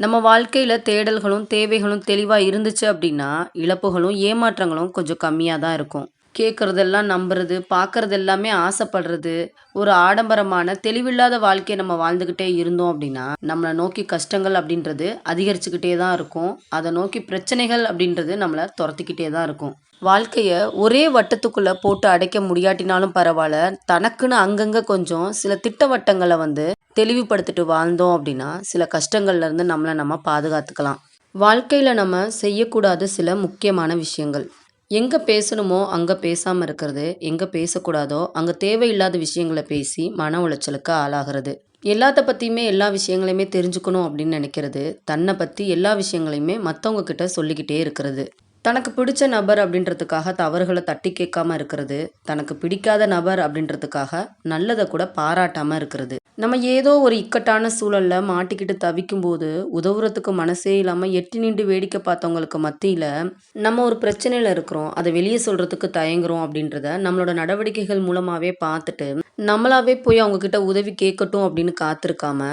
நம்ம வாழ்க்கையில் தேடல்களும் தேவைகளும் தெளிவாக இருந்துச்சு அப்படின்னா இழப்புகளும் ஏமாற்றங்களும் கொஞ்சம் கம்மியாக தான் இருக்கும். கேட்குறதெல்லாம் நம்புறது பார்க்குறது எல்லாமே ஆசைப்படுறது ஒரு ஆடம்பரமான தெளிவில்லாத வாழ்க்கையை நம்ம வாழ்ந்துக்கிட்டே இருந்தோம் அப்படின்னா நம்மளை நோக்கி கஷ்டங்கள் அப்படின்றது அதிகரிச்சுக்கிட்டே தான் இருக்கும். அதை நோக்கி பிரச்சனைகள் அப்படின்றது நம்மளை துரத்திக்கிட்டே தான் இருக்கும். வாழ்க்கையை ஒரே வட்டத்துக்குள்ளே போட்டு அடைக்க முடியாட்டினாலும் பரவாயில்ல. தனக்குன்னு அங்கங்கே கொஞ்சம் சில திட்டவட்டங்களை வந்து தெளிவுபடுத்திட்டு வாழ்ந்தோம் அப்படின்னா சில கஷ்டங்கள்ல இருந்து நம்மளை நம்ம பாதுகாத்துக்கலாம். வாழ்க்கையில் நம்ம செய்யக்கூடாத சில முக்கியமான விஷயங்கள். எங்கே பேசணுமோ அங்கே பேசாமல் இருக்கிறது எங்கே பேசக்கூடாதோ அங்கே தேவையில்லாத விஷயங்களை பேசி மன உளைச்சலுக்கு ஆளாகிறது. எல்லாத்த பற்றியுமே எல்லா விஷயங்களையுமே தெரிஞ்சுக்கணும் அப்படின்னு நினைக்கிறது தன்னை பற்றி எல்லா விஷயங்களையுமே மற்றவங்க கிட்ட சொல்லிக்கிட்டே இருக்கிறது. தனக்கு பிடிச்ச நபர் அப்படின்றதுக்காக தவறுகளை தட்டி கேட்காம இருக்கிறது தனக்கு பிடிக்காத நபர் அப்படின்றதுக்காக நல்லதை கூட பாராட்டாமல் இருக்கிறது. நம்ம ஏதோ ஒரு இக்கட்டான சூழல்ல மாட்டிக்கிட்டு தவிக்கும் போது உதவுறதுக்கு மனசே இல்லாமல் எட்டி நின்று வேடிக்கை பார்த்தவங்களுக்கு மத்தியில் நம்ம ஒரு பிரச்சனையில் இருக்கிறோம். அதை வெளியே சொல்கிறதுக்கு தயங்குறோம் அப்படின்றத நம்மளோட நடவடிக்கைகள் மூலமாகவே பார்த்துட்டு நம்மளாவே போய் அவங்கக்கிட்ட உதவி கேட்கட்டும் அப்படின்னு காத்திருக்காம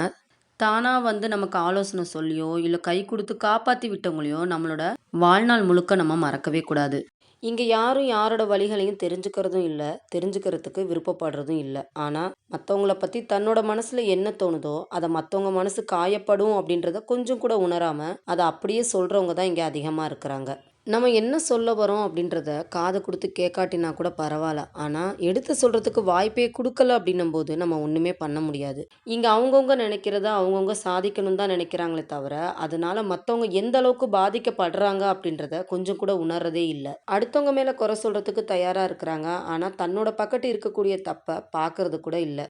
தானாக வந்து நமக்கு ஆலோசனை சொல்லியோ இல்லை கை கொடுத்து காப்பாற்றி விட்டவங்களையோ நம்மளோட வாழ்நாள் முழுக்க நம்ம மறக்கவே கூடாது. இங்கே யாரும் யாரோட வழிகளையும் தெரிஞ்சுக்கிறதும் இல்லை தெரிஞ்சுக்கிறதுக்கு விருப்பப்படுறதும் இல்லை. ஆனால் மற்றவங்கள பற்றி தன்னோட மனசில் என்ன தோணுதோ அதை மற்றவங்க மனசு காயப்படும் அப்படின்றத கொஞ்சம் கூட உணராமல் அதை அப்படியே சொல்கிறவங்க தான் இங்கே அதிகமாக இருக்கிறாங்க. நம்ம என்ன சொல்ல வரோம் அப்படின்றத காதை கொடுத்து கேட்காட்டினா கூட பரவாயில்ல. ஆனால் எடுத்து சொல்கிறதுக்கு வாய்ப்பே கொடுக்கல அப்படின்னும் போது நம்ம ஒன்றுமே பண்ண முடியாது. இங்கே அவங்கவுங்க நினைக்கிறத அவங்கவுங்க சாதிக்கணும் தான் நினைக்கிறாங்களே தவிர அதனால மற்றவங்க எந்த அளவுக்கு பாதிக்கப்படுறாங்க அப்படின்றத கொஞ்சம் கூட உணர்றதே இல்லை. அடுத்தவங்க மேலே குறை சொல்கிறதுக்கு தயாராக இருக்கிறாங்க. ஆனால் தன்னோட பக்கத்து இருக்கக்கூடிய தப்பை பார்க்கறது கூட இல்லை.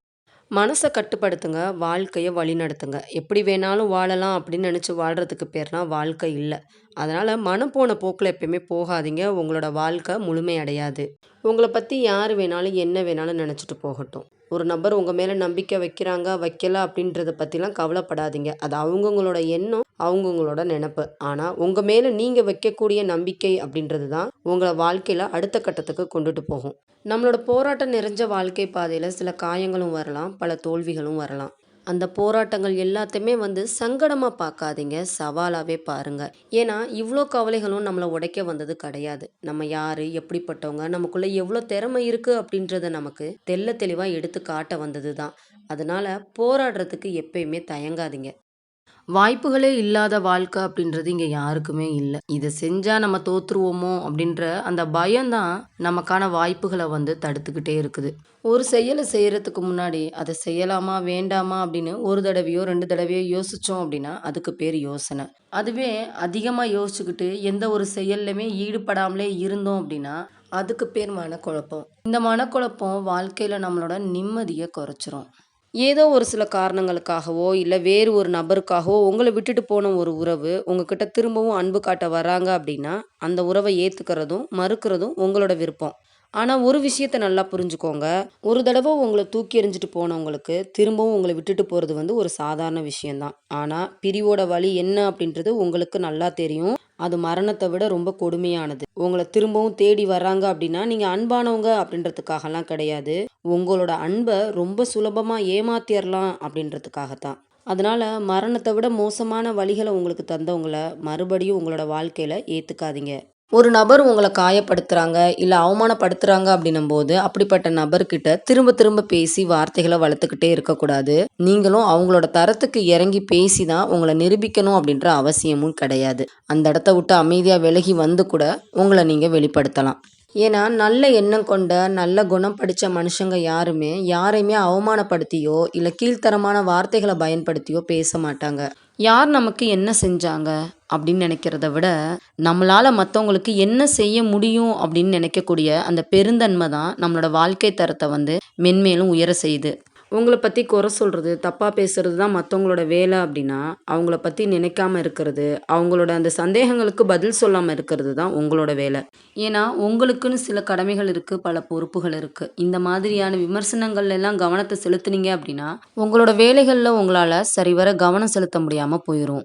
மனசை கட்டுப்படுத்துங்க வாழ்க்கையை வழிநடத்துங்க. எப்படி வேணாலும் வாழலாம் அப்படின்னு நினச்சி வாழ்கிறதுக்கு பேர்னா வாழ்க்கை இல்லை. அதனால் மனம் போன போக்கில் எப்பயுமே போகாதீங்க. உங்களோட வாழ்க்கை முழுமையடையாது உங்களை பற்றி யார் வேணாலும் என்ன வேணாலும் நினச்சிட்டு போகட்டும். ஒரு நபர் உங்கள் மேலே நம்பிக்கை வைக்கிறாங்க வைக்கல அப்படின்றத பற்றிலாம் கவலைப்படாதீங்க. அது அவங்கவுங்களோட எண்ணம் அவங்கவுங்களோட நினப்பு. ஆனால் உங்கள் மேலே நீங்கள் வைக்கக்கூடிய நம்பிக்கை அப்படின்றது தான் உங்களை வாழ்க்கையில் அடுத்த கட்டத்துக்கு கொண்டுட்டு போகும். நம்மளோட போராட்டம் நிறைஞ்ச வாழ்க்கை பாதையில் சில காயங்களும் வரலாம் பல தோல்விகளும் வரலாம். அந்த போராட்டங்கள் எல்லாத்தையுமே வந்து சங்கடமாக பார்க்காதீங்க. சவாலாகவே பாருங்கள் ஏன்னா இவ்வளோ கவலைகளும் நம்மளை உடைக்க வந்தது கிடையாது. நம்ம யார்? எப்படிப்பட்டவங்க? நமக்குள்ளே எவ்வளோ திறமை இருக்குது அப்படின்றத நமக்கு தெல்ல தெளிவாக எடுத்து காட்ட வந்தது தான் அதனால் போராடுறதுக்கு எப்பயுமே தயங்காதீங்க. வாய்ப்புகளே இல்லாத வாழ்க்கை அப்படின்றது இங்கே யாருக்குமே இல்லை. இதை செஞ்சால் நம்ம தோற்றுருவோமோ அப்படின்ற அந்த பயம்தான் நமக்கான வாய்ப்புகளை வந்து தடுத்துக்கிட்டே இருக்குது. ஒரு செயலை செய்கிறதுக்கு முன்னாடி அதை செய்யலாமா வேண்டாமா அப்படின்னு ஒரு தடவையோ ரெண்டு தடவையோ யோசித்தோம் அப்படின்னா அதுக்கு பேர் யோசனை. அதுவே அதிகமாக யோசிச்சுக்கிட்டு எந்த ஒரு செயல்லையுமே ஈடுபடாமலே இருந்தோம் அப்படின்னா அதுக்கு பேர் மனக்குழப்பம். இந்த மனக்குழப்பம் வாழ்க்கையில் நம்மளோட நிம்மதியை குறைச்சிரும். ஏதோ ஒரு சில காரணங்களுக்காகவோ இல்லை வேறு ஒரு நபருக்காகவோ உங்களை விட்டுட்டு போன ஒரு உறவு உங்ககிட்ட திரும்பவும் அன்பு காட்ட வராங்க அப்படின்னா அந்த உறவை ஏற்றுக்கிறதும் மறுக்கிறதும் உங்களோட விருப்பம். ஆனால் ஒரு விஷயத்த நல்லா புரிஞ்சுக்கோங்க. ஒரு தடவை உங்களை தூக்கி எறிஞ்சிட்டு போனவங்களுக்கு திரும்பவும் உங்களை விட்டுட்டு போகிறது வந்து ஒரு சாதாரண விஷயந்தான் ஆனால் பிரிவோட வழி என்ன அப்படின்றது உங்களுக்கு நல்லா தெரியும். அது மரணத்தை விட ரொம்ப கொடுமையானது. உங்களை திரும்பவும் தேடி வர்றாங்க அப்படின்னா நீங்கள் அன்பானவங்க அப்படின்றதுக்காகலாம் கிடையாது. உங்களோட அன்பை ரொம்ப சுலபமாக ஏமாத்திடலாம் அப்படின்றதுக்காகத்தான். அதனால் மரணத்தை விட மோசமான வழிகளை உங்களுக்கு தந்தவங்களை மறுபடியும் உங்களோட வாழ்க்கையில் ஏற்றுக்காதீங்க ஒரு நபர் உங்களை காயப்படுத்துகிறாங்க இல்லை அவமானப்படுத்துகிறாங்க அப்படின்னும் போது அப்படிப்பட்ட நபர்கிட்ட திரும்ப திரும்ப பேசி வார்த்தைகளை வளர்த்துக்கிட்டே இருக்கக்கூடாது. நீங்களும் அவங்களோட தரத்துக்கு இறங்கி பேசி தான் உங்களை நிரூபிக்கணும் அப்படின்ற அவசியமும் கிடையாது. அந்த இடத்த விட்டு அமைதியாக விலகி வந்து கூட உங்களை நீங்கள் வெளிப்படுத்தலாம். ஏன்னா நல்ல எண்ணம் கொண்ட நல்ல குணம் படித்த மனுஷங்க யாருமே யாரையுமே அவமானப்படுத்தியோ இல்லை கீழ்த்தரமான வார்த்தைகளை பயன்படுத்தியோ பேச மாட்டாங்க. யார் நமக்கு என்ன செஞ்சாங்க? அப்படின்னு நினைக்கிறத விட நம்மளால் மற்றவங்களுக்கு என்ன செய்ய முடியும் அப்படின்னு நினைக்கக்கூடிய அந்த பெருந்தன்மை தான் நம்மளோட வாழ்க்கை தரத்தை வந்து மென்மேலும் உயர செய்யுது. உங்களை பற்றி குறை சொல்கிறது தப்பாக பேசுகிறது தான் மற்றவங்களோட வேலை அப்படின்னா அவங்கள பற்றி நினைக்காம இருக்கிறது அவங்களோட அந்த சந்தேகங்களுக்கு பதில் சொல்லாமல் இருக்கிறது தான் உங்களோட வேலை. ஏன்னா உங்களுக்குன்னு சில கடமைகள் இருக்குது பல பொறுப்புகள் இருக்குது இந்த மாதிரியான விமர்சனங்கள் எல்லாம் கவனத்தை செலுத்துனீங்க அப்படின்னா உங்களோட வேலைகளில் உங்களால் சரிவர கவனம் செலுத்த முடியாமல் போயிடும்